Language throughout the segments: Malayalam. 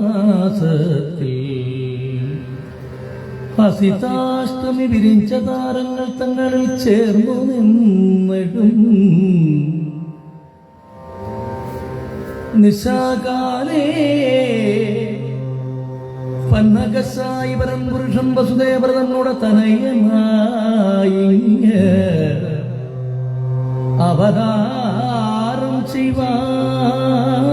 ചിങ്ങമാസത്തിൽ ഹസിതാഷ്ടമി വിരിഞ്ച താരങ്ങൾ തങ്ങളിൽ ചേർന്നു നിന്നിടും നിശാകാലേ പന്നകസായി വരം വസുദേവർ വസുദേവ്രതങ്ങളുടെ തനയമായി അവതാരം ചെയ്യുവാൻ.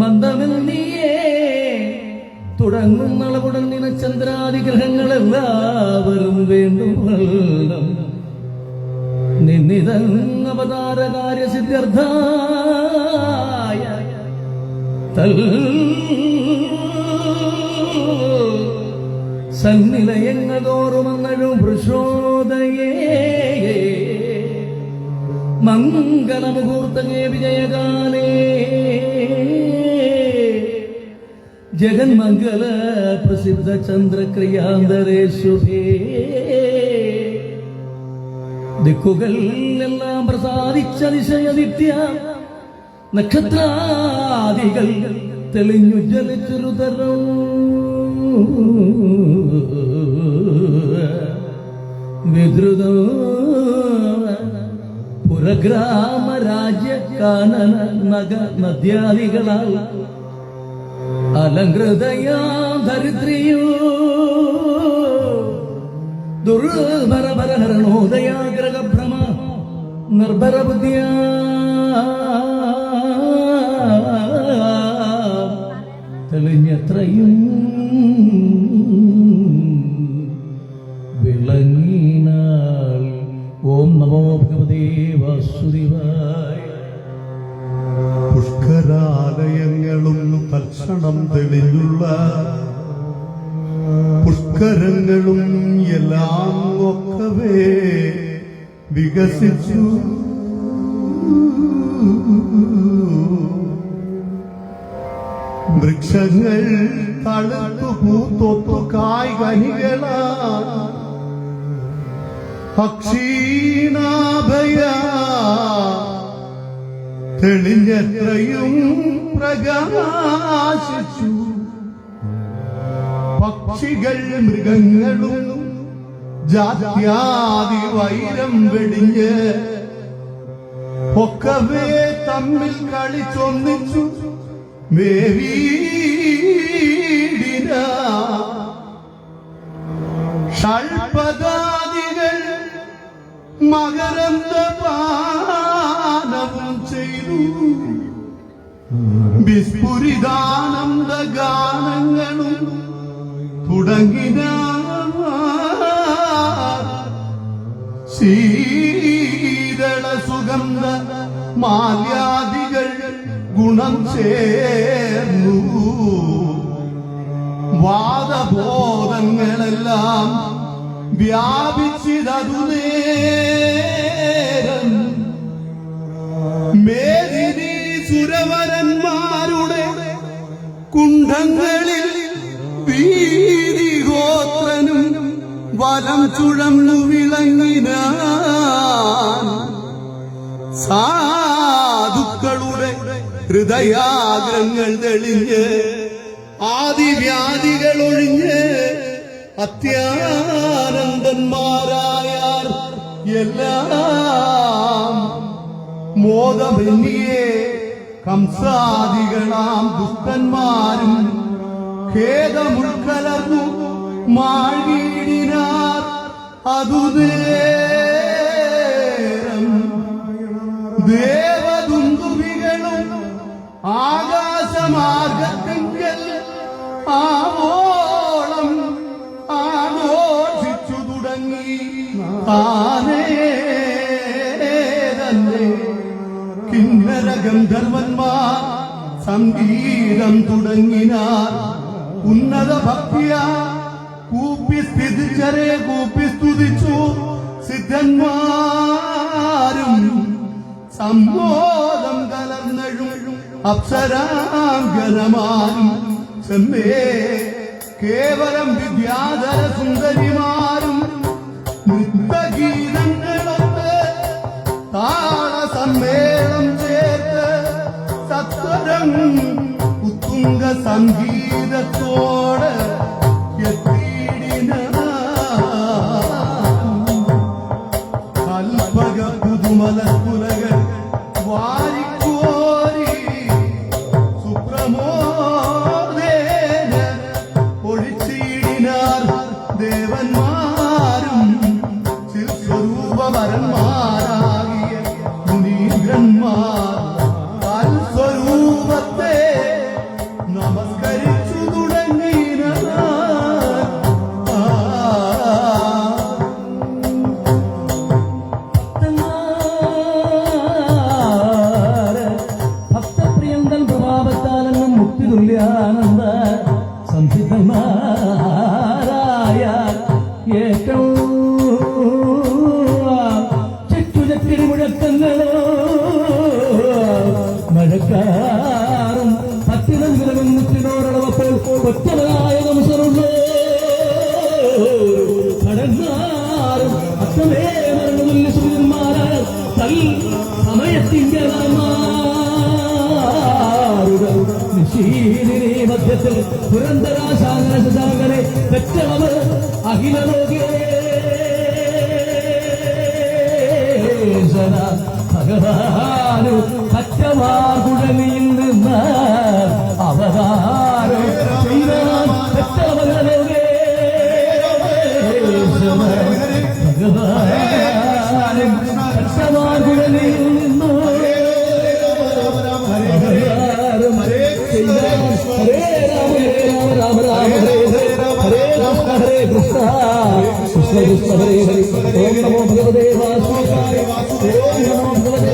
മന്ദമെന്നീയേ തുടങ്ങുന്നളവുടൻ നിനചന്ദ്രാദിഗ്രഹങ്ങൾ എല്ലാവരും വേണ്ടുവള്ളം നിന്നിതങ്ങവതാര കാര്യസിദ്ധ്യർത്ഥായ തൽ സന്നിലയങ്ങതോറുമന്നഴും പ്രശോദയേ. മംഗളമുഹൂർത്തകേ വിജയകാലേ. ജഗന്മംഗല പ്രസിദ്ധ ചന്ദ്രക്രിയാന്തരേ ശുഭേ ദിക്കുകൾ എല്ലാം പ്രസാദിച്ച ദിശയനിത്യ നക്ഷത്രാദികൾ തെളിഞ്ഞു ജലിച്ചൊരു തരം. വിദ്രുത പുരഗ്രാമ രാജ്യ കാനന നഗ നദ്യാദികളാൽ അലങ്കൃതയാ ധരിത്രിയോ ദുർഭരഭരഹരണോദയാഗ്രഹഭ്രമ നിർഭര ബുദ്ധിയ തെളിഞ്ഞത്രയും ഓം നമോ ഭഗവതേ വാസുദേവായ. പുഷ്കരാലയങ്ങളും തൽക്ഷണം തെളിഞ്ഞുള്ള പുഷ്കരങ്ങളും എല്ലാം ഒക്കവേ വികസിച്ചു. വൃക്ഷങ്ങൾ തളർന്നു പൂത്തൊത്തു കായ് കനികളാ അക്ഷീണാഭയ തെളിഞ്ഞത്രയും പ്രകാശിച്ചു. പക്ഷികൾ മൃഗങ്ങളും ജാത്യാതി വൈരം വെടിഞ്ഞ് ഒക്കവേ തമ്മിൽ കളിച്ചൊന്നിച്ചു. മേവീടിന. ഷൾപദാദികൾ മകരന്ത പാനവും ചെയ്തു. വിസ്ഫുരിതാനന്ദ ഗാനങ്ങളും തുടങ്ങിന ശീതള സുഗന്ധ മാല്യാദികൾ ഗുണം ചേർന്നു. വാദബോധങ്ങളെല്ലാം വ്യാപിച്ചിതതു നേരം സുരവരന്മാരുടെ കുണ്ഠങ്ങളിൽ വീതിഗോത്രനും വലം ചുഴന്നു വിളങ്ങിന സാധുക്കളുടെ ഹൃദയാഗ്രങ്ങൾ തെളിഞ്ഞ് ആദിവ്യാധികൾ ഒഴിഞ്ഞ് അത്യാനന്ദന്മാരായാർ എല്ലാം മോദമെന്നിയെ കംസാദികളാം ദുഷ്ടന്മാരും ഖേദമുൾക്കലർന്നു മാഴീടിനാർ അതുനേരം ദേവദുന്ദുവികളും ആകാശമാർഗത്തിങ്കൽ തന്നെ കിന്നര സംഗീതം തുടങ്ങിനാർ. ഉന്നത ഭക്തിയ കൂപ്പി സ്ഥിതിച്ചരെ കൂപ്പി സ്തുതിച്ചു. സിദ്ധന്മാരും സംബോധം കലർന്നഴും അപ്സരാം ഗണമാരും ചെമ്മേ കേവലം വിദ്യാധര സുന്ദരിമാരും നൃത്തഗീതങ്ങളൊത്ത് താള സമ്മേളം സത്വരം ഉത്തുംഗ സംഗീതത്തോട് തുല്യാനന്ദ സംസിദ്ധന്മാരായ ഏറ്റവും ചുറ്റുചക്കിടി മുഴക്കങ്ങളോ മഴക്കാറും പത്തിനം കിലവും മുറ്റിനോടളവപ്പോൾ ഒറ്റവരായ വംശമുള്ളോ കടന്നാറും അത്തമേ മരണമുല്ല സൂര്യന്മാരായ തൽ സമയത്തിന്റെ നിശീലിനെ മധ്യത്തിൽ പുരന്തരാശാങ്കര ശശാങ്കരെ പെറ്റവർ അഖിലലോകേശന ഭഗവാനു പറ്റവാകുഴലിയിൽ നിന്ന് അവതാരം ചെയ്താൽ പെറ്റവരലോകേ ഭഗവാനും കൃഷ്ണ കൃഷ്ണ ഹരേ ഹരേ ഓം നമോ ഭഗവതേ വാസുദേവായ ഓം നമോ ഭഗവതേ